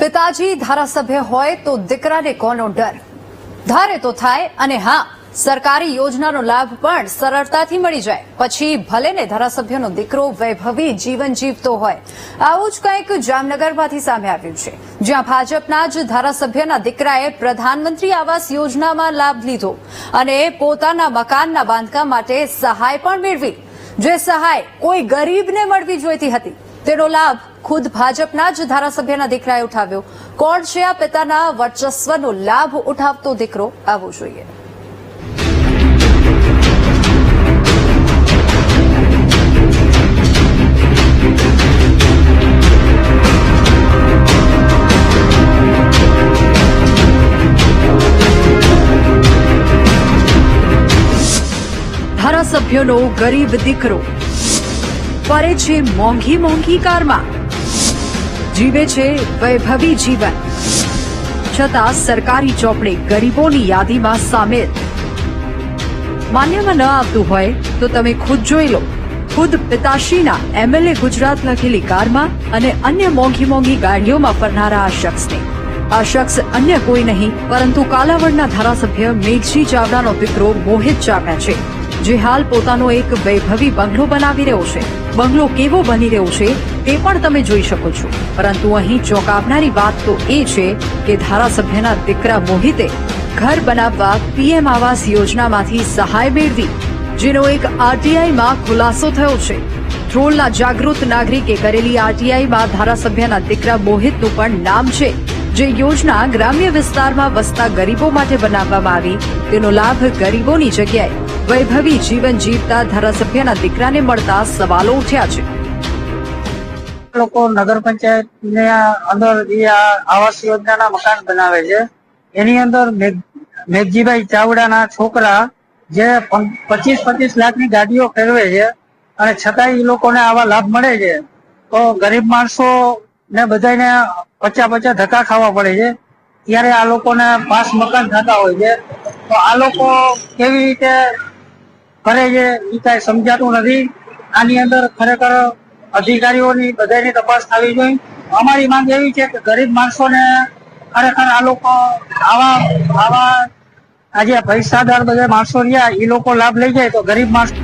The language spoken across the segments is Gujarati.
પિતાજી ધારાસભ્ય હોય તો દીકરાને કોનો ડર? ધારે તો થાય અને હા, સરકારી યોજનાનો લાભ પણ સરળતાથી મળી જાય. પછી ભલે ને ધારાસભ્યનો દીકરો વૈભવી જીવન જીવતો હોય. આવું જ કંઈક જામનગરમાંથી સામે આવ્યું છે. જ્યાં ભાજપના જ ધારાસભ્યના દીકરાએ પ્રધાનમંત્રી આવાસ યોજનામાં લાભ લીધો અને પોતાના મકાનના બાંધકામ માટે સહાય પણ મેળવી. જે સહાય કોઈ ગરીબને મળવી જોઈતી હતી. તેનો લાભ ખુદ ભાજપના જ ધારાસભ્યના દીકરાએ ઉઠાવ્યો. કોણ છે આ પિતાના વર્ચસ્વનો લાભ ઉઠાવતો દીકરો? આવવો જોઈએ. ધારાસભ્યનો ગરીબ દીકરો. ફરે છે મોંઘી મોંઘી કારમાં. જીવે છે વૈભવી જીવન. છતાં સરકારી ચોપડે ગરીબોની યાદીમાં સામેલ. માન્યમાં ન આવતું હોય તો તમે ખુદ જોઈ લો. ખુદ પિતાશ્રીના એમએલએ ગુજરાત લખેલી કારમાં અને અન્ય મોંઘી મોંઘી ગાડીઓમાં ફરનારા આ શખ્સને. આ શખ્સ અન્ય કોઈ નહીં, પરંતુ કાલાવડના ધારાસભ્ય મેઘજી ચાવડાનો દીકરો મોહિત ચાવડા છે. જે હાલ પોતાનો એક વૈભવી બંગલો બનાવી રહ્યો છે. બંગલો કેવો બની રહ્યો છે તે પણ તમે જોઈ શકો છો. પરંતુ અહીં ચોંકાવનારી વાત તો એ છે કે ધારાસભ્યના દીકરા મોહિતે ઘર બનાવવા પીએમ આવાસ યોજનામાંથી સહાય મેળવી, જેનો એક આરટીઆઈમાં ખુલાસો થયો છે. ધ્રોલના જાગૃત નાગરિકે કરેલી આરટીઆઈમાં ધારાસભ્યના દીકરા મોહિતનું પણ નામ છે, જે યોજના ગ્રામ્ય વિસ્તારમાં વસતા ગરીબો માટે બનાવવામાં આવી. તેનો લાભ ગરીબોની જગ્યાએ વૈભવી જીવન જીવતા ધારાસભ્યના દીકરાને મળતા સવાલો ઉઠ્યા છે. લોકો નગર પંચાયત ને અંદર આવાસ યોજનાના મકાન બનાવે છે. એની અંદર મેઘજીભાઈ ચાવડાના છોકરા જે પચીસ પચીસ લાખની ગાડીઓ ફેરવે છે અને છતાંય એ લોકોને આવા લાભ મળે છે. તો ગરીબ માણસો ને બધાને પચા પચા ધક્કા ખાવા પડે છે. ત્યારે આ લોકોને પાસ મકાન થતા હોય છે. તો આ લોકો કેવી રીતે કરે છે એ કાંઈ સમજાતું નથી. આની અંદર ખરેખર અધિકારીઓની બધાની તપાસ થવી જોઈએ. અમારી માંગ એવી છે કે ગરીબ માણસોને ખરેખર આ લોકો આવા આવા આજે પૈસાદાર બધા માણસો રહ્યા એ લોકો લાભ લઈ જાય તો ગરીબ માણસો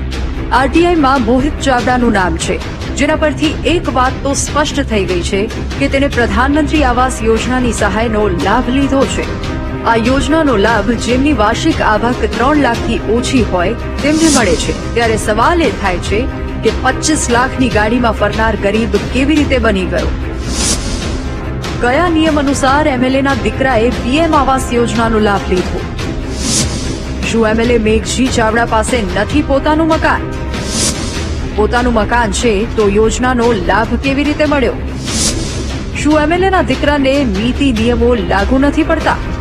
આરટીઆઈમાં મોહિત ચાવડાનું નામ છે. જેના પરથી એક વાત તો સ્પષ્ટ થઈ ગઈ છે કે તેને પ્રધાનમંત્રી આવાસ યોજનાની સહાયનો લાભ લીધો છે. આ યોજનાનો લાભ જેમની વાર્ષિક આવક ત્રણ લાખથી ઓછી હોય, તેમને મળે છે. ત્યારે સવાલ એ થાય છે કે પચીસ લાખની ગાડીમાં ફરનાર ગરીબ કેવી રીતે બની ગયો? કયા નિયમ અનુસાર એમએલએના દીકરાએ પીએમ આવાસ યોજનાનો લાભ લીધો? શું એમએલએ મેઘજી ચાવડા પાસે નથી પોતાનું મકાન? પોતાનું મકાન છે તો યોજનાનો લાભ કેવી રીતે મળ્યો? શું એમએલએના દીકરાને નીતિ નિયમો લાગુ નથી પડતા?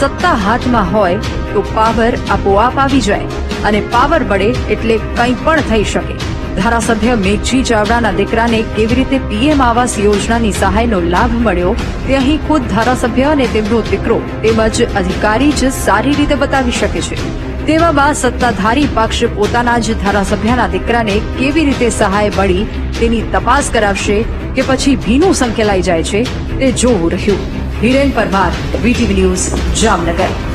સત્તા હાથમાં હોય તો પાવર આપોઆપ આવી જાય અને પાવર મળે એટલે કંઈ પણ થઈ શકે. ધારાસભ્ય મેઘજી ચાવડાના દીકરાને કેવી રીતે પીએમ આવાસ યોજનાની સહાયનો લાભ મળ્યો તે અહીં ખુદ ધારાસભ્ય અને તેમનો દીકરો તેમજ અધિકારી જ સારી રીતે બતાવી શકે છે. તેવામાં સત્તાધારી પક્ષ પોતાના જ ધારાસભ્યના દીકરાને કેવી રીતે સહાય મળી તેની તપાસ કરાવશે કે પછી ભીનું સંકેલાઈ જાય છે તે જોવું રહ્યું. Hiren Parmar VTV news Jamnagar.